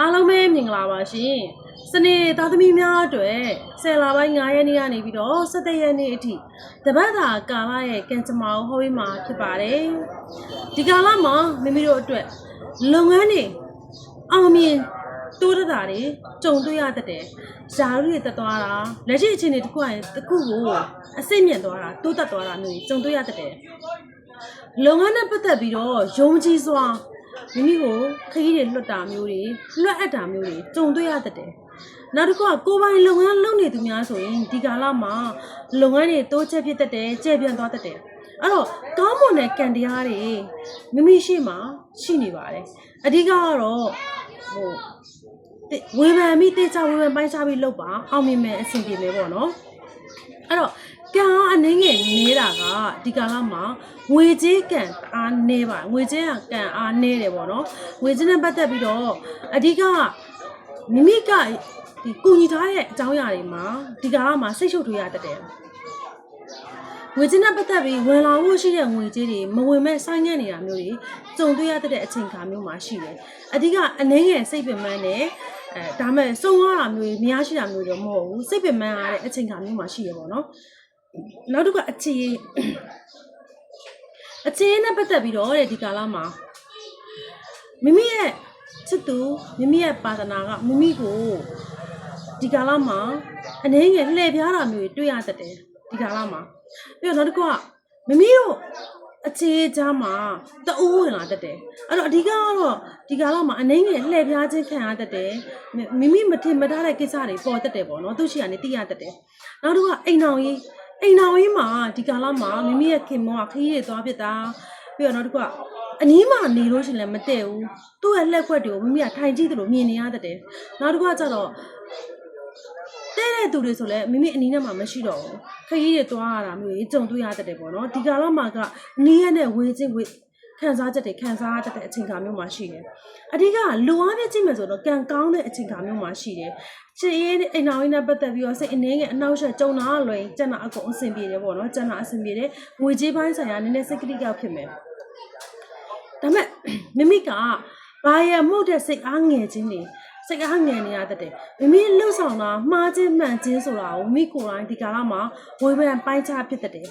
အားလုံးပဲမင်္ဂလာပါရှင်စနေသားသမီးများအတွက်10လပိုင်း9ရက်နေ့ကနေပြီးတော့17ရက်နေ့အထိတပတ်တာကာလရဲ့ကံကြမ္မာကိုဟောပြီးမှာဖြစ်ပါတယ်ဒီကာလမှာမိမိတို့အတွက်လုပ်ငန်းတွေအောင်မြင်တိုးတက်တာတွေကြုံတွေ့ရတတ်တယ်ဇာရုတွေတက်သွားတာလက်ရှိအခြေအနေတစ်ခုအရင်တစ်ခုကိုအစိတ်မြင့်သွားတာတိုးတက်သွားတာမျိုးတွေကြုံတွေ့ရတတ်တယ်လုပ်ငန်းနဲ့ပတ်သက်ပြီးတော့ယုံကြည်စွာ မိမိကိုခရီးတွေလွတ်တာမျိုးတွေလွတ်အပ်တာမျိုးတွေကြုံတွေ့ရတတ်တယ်။နောက်တစ်ခုကကိုယ်ပိုင်လုပ်ငန်းလုပ်နေသူများဆိုရင်ဒီကာလမှာလုပ်ငန်းတွေတိုးချက်ဖြစ်တတ်တယ်၊ကျယ်ပြန့်သွားတတ်တယ်။အဲ့တော့ကောင်းမွန်တဲ့ကံတရားတွေမိမိရှိမှရှိနေပါတယ်။အဓိကကတော့ဟိုတိဝေဖန်ပြီးတေချာဝေဖန်ပိုင်းခြားပြီးလုပ်ပါအောင်မြင်မယ်အဆင်ပြေမယ်ပေါ့နော်။အဲ့တော့ ကံအားအနေငယ်နေတာကဒီကာလမှာငွေကြေးကံအားနေပါငွေကြေးကံအားနေတယ်ပေါ့နော်ငွေကြေးနဲ့ပတ်သက်ပြီးတော့အဓိကမိမိကဒီကုညီထားတဲ့အကြောင်းအရာတွေမှာဒီကာလမှာစိတ်ရှုပ်ထွေးရတတ်တယ်ငွေကြေးနဲ့ပတ်သက်ပြီးဝင်လာဖို့ရှိတဲ့ငွေကြေးတွေမဝင်မဲ့ဆိုင်းငံ့နေတာမျိုးတွေကြုံတွေ့ရတတ်တဲ့အချိန်ခါမျိုးမှာရှိတယ်အဓိကအနေငယ်စိတ်ပင်ပန်းနဲ့အဲဒါမဲ့စုံရတာမျိုးတွေမရရှိတာမျိုးတွေတော့မဟုတ်ဘူးစိတ်ပင်ပန်းရတဲ့အချိန်ခါမျိုးမှာရှိရပေါ့နော် နောက်တစ်ခုကအခြေအခြေနဲ့ပတ်သက်ပြီးတော့တဲ့ဒီကာလမှာမိမိရဲ့ချစ်သူမိမိရဲ့ပါဒနာကမိမိကိုဒီကာလမှာအနေငယ်လှည့်ပြားတာမျိုးတွေတွေ့ရတတ်တယ်ဒီကာလမှာပြီးတော့နောက်တစ်ခုကမိမိတို့အခြေကြားမှာတူးဝင်လာတတ်တယ်အဲ့တော့အဓိကကတော့ဒီကာလမှာအနေငယ်လှည့်ပြားခြင်းခံရတတ်တယ်မိမိမထင်မထားတဲ့ကိစ္စတွေပေါ်တတ်တယ်ပေါ့နော်သူရှိကနေသိရတတ်တယ်နောက်တစ်ခုကအိမ်အောင်ကြီး အိမ်တော်ကြီးမှာဒီကာလမှာမိမိရဲ့ခင်မောကခရီးတွေသွားဖြစ်တာပြီးတော့နောက်တစ်ခုကအနီးမှာနေလို့ရှရင်လည်းမတည့်ဘူးသူ့ရဲ့လက်ခွက်တွေကိုမိမိကထိုင်ကြည့်တယ်လို့မြင်နေရတတ်တယ်နောက်တစ်ခုကကျတော့တဲ့တဲ့သူတွေဆိုလည်းမိမိအနီးနဲ့မှမရှိတော့ဘူးခရီးတွေသွားရတာမျိုးကြီးကြုံတွေ့ရတတ်တယ်ပေါ့နော်ဒီကာလမှာကနီးရတဲ့ဝေချင်းဝေ ခံစားချက်တွေခံစားရတတ်တဲ့အချိန်ခါမျိုးမှာရှိတယ်အဓိကလူအားဖြင့်ကြည့်မယ်ဆိုတော့ကံကောင်းတဲ့အချိန်ခါမျိုးမှာရှိတယ်ချစ်ရေးအိမ်တော်ကြီးနဲ့ပတ်သက်ပြီးတော့စိတ်အနေငယ်အနောက်ရှက်ကြုံတာလွယ်ကျန်တာအကုန်အဆင်ပြေတယ်ပေါ့နော်ကျန်တာအဆင်ပြေတယ်ငွေကြေးပိုင်းဆိုင်ရာနည်းနည်းစိတ်ကတိကဖြစ်မယ်ဒါပေမဲ့မိမိကဘာရမှုတဲ့စိတ်အားငယ်ခြင်းတွေစိတ်အားငယ်နေရတတ်တယ်မိမိလှုပ်ဆောင်တာမှားခြင်းမှန်ခြင်းဆိုတာကိုမိကိုယ်တိုင်ဒီကာလမှာဝေဖန်ပိုင်းခြားဖြစ်တတ်တယ်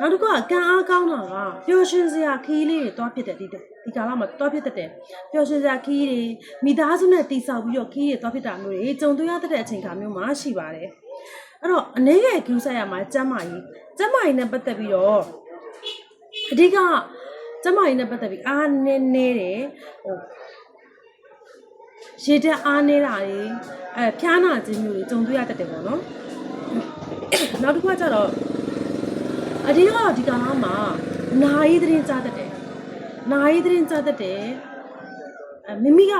နောက်တစ်ခုကကံအားကောင်းတာကပျော်ရွှင်စရာခီးလေးတွေတွားဖြစ်တဲ့ဒီဒီကာလမှာတွားဖြစ်တတ်တယ်ပျော်ရွှင်စရာခီးတွေမိသားစုနဲ့တိဆောက်ပြီးတော့ခီးတွေတွားဖြစ်တာမျိုးတွေကြုံတွေ့ရတဲ့အချိန်ခါမျိုးမှာရှိပါတယ်အဲ့တော့အနေငယ်ကျူးဆက်ရမှာကျမ်းမာရေးကျမ်းမာရေးနဲ့ပတ်သက်ပြီးတော့အဓိကကျမ်းမာရေးနဲ့ပတ်သက်ပြီးအားနည်းနေတယ်ဟိုရေတက်အားနေတာတွေအဲဖျားနာခြင်းမျိုးတွေကြုံတွေ့ရတတ်တယ်ပေါ့နော်နောက်တစ်ခုကကျတော့ အဓိကတော့ဒီကာလမှာနာရီသတင်းကြားတတ်တယ်နာရီသတင်းကြားတတ်တယ်အဲမိမိက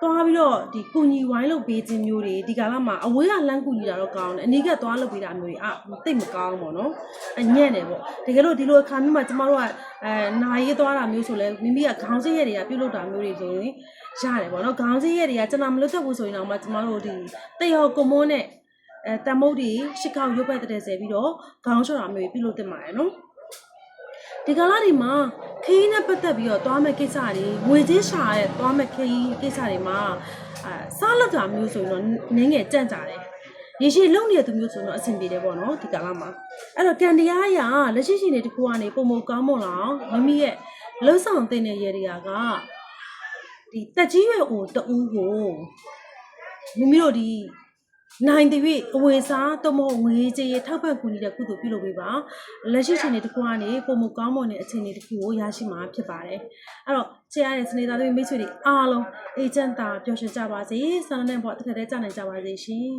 သွားပြီးတော့ဒီကုညီဝိုင်းလုပ်ပေးခြင်းမျိုးတွေဒီကာလမှာအဝေးကလမ်းကူညီတာတော့ကောင်းတယ်အနီးကသွားလုပ်ပေးတာမျိုးတွေအတိတ်မကောင်းဘူးပေါ့နော်အညံ့တယ်ပေါ့တကယ်လို့ဒီလိုအခါမျိုးမှာကျမတို့ကအဲနာရီသွားတာမျိုးဆိုလဲမိမိကခေါင်းစည်းရက်တွေကပြုတ်လုပ်တာမျိုးတွေဆိုရင်ရတယ်ပေါ့နော်ခေါင်းစည်းရက်တွေကကျွန်တော်မလွတ်သက်ဘူးဆိုရင်တော့မှကျမတို့ဒီတရောကွန်မွန်းနဲ့ အဲတမုတ်တွေရှစ်ခေါက်ရုပ်ပတ်တဲ့ဆဲပြီးတော့ခေါင်းချော်တာမျိုးတွေပြုတ်လုပ်တင်ပါတယ်နော်ဒီကာလဒီမှာခရီးနဲ့ပတ်သက်ပြီးတော့သွားမဲ့ကိစ္စတွေငွေကြေးရှာတဲ့သွားမဲ့ခရီးကိစ္စတွေမှာအဲစားလောက်တာမျိုးဆိုရင်တော့နင်းငယ်ကြန့်ကြတယ်ရေရှည်လုံနေတဲ့သူမျိုးဆိုတော့အဆင်ပြေတယ်ပေါ့နော်ဒီကာလမှာအဲ့တော့ကံတရားအရာလက်ရှိရှိနေတကူကနေပုံမကောင်းမွန်လာအောင်မိမိရဲ့လှုပ်ဆောင်တဲ့ရေတွေကဒီတက်ကြီးရွယ်အိုတူကိုမိမိတို့ဒီ နိုင်တဲ့၍အဝေစားတမောငွေကြေးထောက်ပံ့ကူညီတဲ့ကုသိုလ်ပြုလုပ်ပေးပါလက်ရှိချိန်တွေတစ်ခုကနေပုံမကောင်းမွန်တဲ့အခြေအနေတစ်ခုကိုရရှိမှာဖြစ်ပါတယ်အဲ့တော့ချေရတဲ့စနေသားတွေမိတ်ဆွေတွေအားလုံးအေဂျင့်တာပျော်ရွှင်ကြပါစေဆန္ဒနဲ့ဘောတစ်ခါတည်းကြာနိုင်ကြပါစေရှင်